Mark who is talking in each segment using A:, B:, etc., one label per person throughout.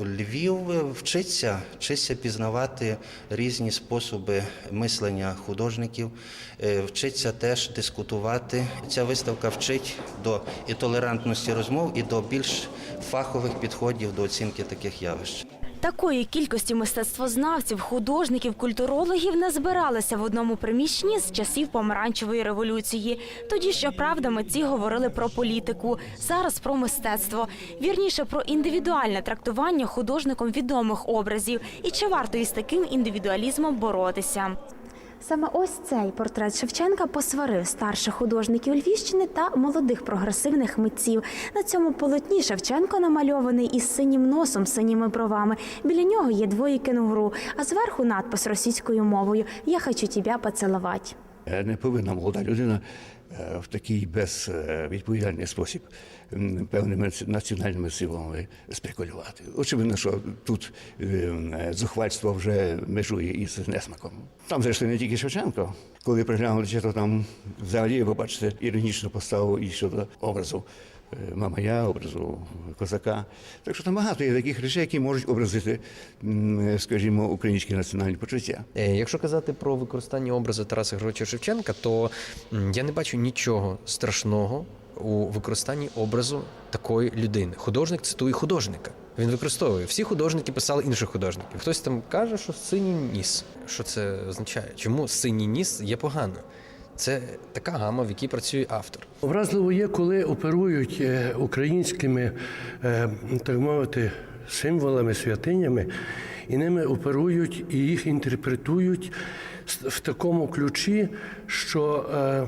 A: Львів вчиться, вчиться пізнавати різні способи мислення художників, е, вчиться теж дискутувати. Ця виставка вчить до і толерантності розмов, і до більш фахових підходів до оцінки таких явищ.
B: Такої кількості мистецтвознавців, художників, культурологів не збиралися в одному приміщенні з часів помаранчевої революції. Тоді, щоправда, митці говорили про політику, зараз про мистецтво, вірніше про індивідуальне трактування художником відомих образів і чи варто із таким індивідуалізмом боротися. Саме ось цей портрет Шевченка посварив старших художників Львівщини та молодих прогресивних митців. На цьому полотні Шевченко намальований із синім носом, синіми бровами. Біля нього є двоє кенгуру, а зверху надпис російською мовою Я хочу тебе поцілувати.
C: Е, Не повинна молода людина в такий безвідповідальний спосіб певними національними силами спекулювати. Очевидно, що тут е, зухвальство вже межує із несмаком. Там, зрештою, не тільки Шевченко. Коли приглянули, то там взагалі ви побачите іронічну поставу і щодо образу. е, Мамая, образу козака. Так що там багато є таких речей, які можуть образити, скажімо, українські національні почуття.
D: Е, Якщо казати про використання образу Тараса Григоровича Шевченка, то я не бачу нічого страшного у використанні образу такої людини. Художник цитує художника. Він використовує. Всі художники писали інших художників. Хтось там каже, що синій ніс. Що це означає? Чому синій ніс є погано? Це така гама, в якій працює автор.
E: Вразливо є, коли оперують е, українськими, е, так мовити, символами, святинями, і ними оперують і їх інтерпретують в такому ключі, що е,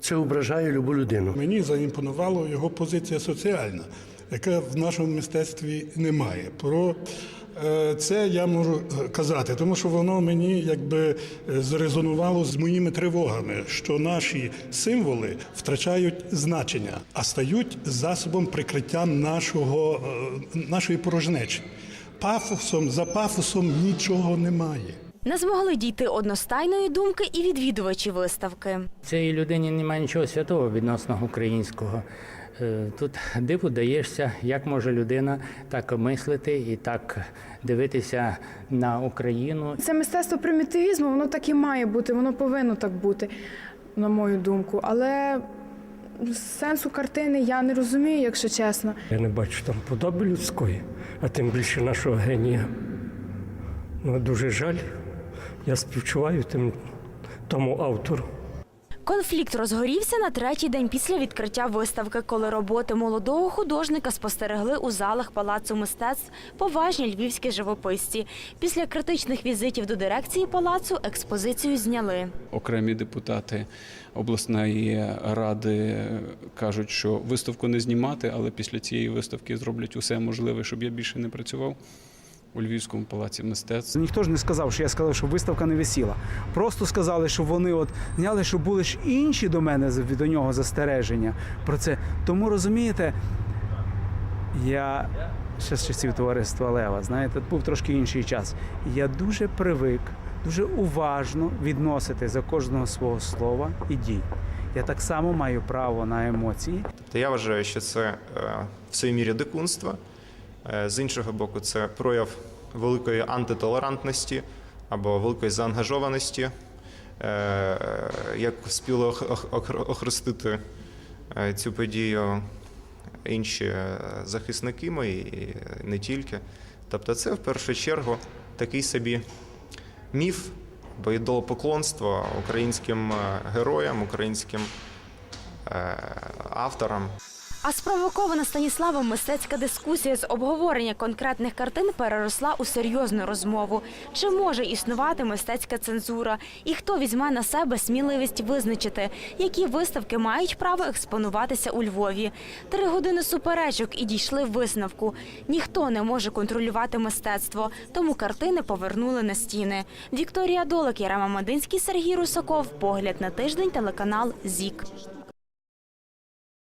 E: це ображає любу людину.
F: Мені заімпонувала його позиція соціальна, яка в нашому мистецтві немає. Про е, це я можу е, казати, тому що воно мені якби зрезонувало з моїми тривогами, що наші символи втрачають значення, а стають засобом прикриття нашого, нашої порожнечі. Пафосом за пафосом нічого немає.
B: Не змогли дійти одностайної думки і відвідувачі виставки.
G: Цій людині немає нічого святого відносно українського. Е, Тут диву даєшся, як може людина так мислити і так дивитися на Україну.
H: Це мистецтво примітивізму, воно так і має бути, воно повинно так бути, на мою думку. Але сенсу картини я не розумію, якщо чесно.
I: Я не бачу там подоби людської, а тим більше нашого генія. Ну, дуже жаль. Я співчуваю тим, тому автору.
B: Конфлікт розгорівся на третій день після відкриття виставки, коли роботи молодого художника спостерегли у залах палацу мистецтв поважні львівські живописці. Після критичних візитів до дирекції палацу експозицію зняли.
J: окремі депутати обласної ради кажуть, що виставку не знімати, але після цієї виставки зроблять усе можливе, щоб я більше не працював у Львівському палаці мистецтв.
K: Ніхто ж не сказав, що я сказав, що виставка не висіла. Просто сказали, що вони от зняли, що були ж інші до мене до нього застереження про це. Тому розумієте, я ще з часів товариства Лева, знаєте, був трошки інший час. Я дуже привик, дуже уважно відносити за кожного свого слова і дій. Я так само маю право на емоції.
L: Тобто я вважаю, що це е, в своїй мірі дикунство. Е, З іншого боку, це прояв великої антитолерантності або великої заангажованості. Е, Як ох- охрестити е, цю подію інші захисники мої, і не тільки. Тобто, це в першу чергу такий собі міф або ідолопоклонство українським героям, українським авторам.
B: А спровокована Станіславом мистецька дискусія з обговорення конкретних картин переросла у серйозну розмову. Чи може існувати мистецька цензура? І хто візьме на себе сміливість визначити, які виставки мають право експонуватися у Львові? Три години суперечок і дійшли висновку. Ніхто не може контролювати мистецтво, тому картини повернули на стіни. Вікторія Долик, Ярема Мадинський, Сергій Русаков. Погляд на тиждень, телеканал ЗІК.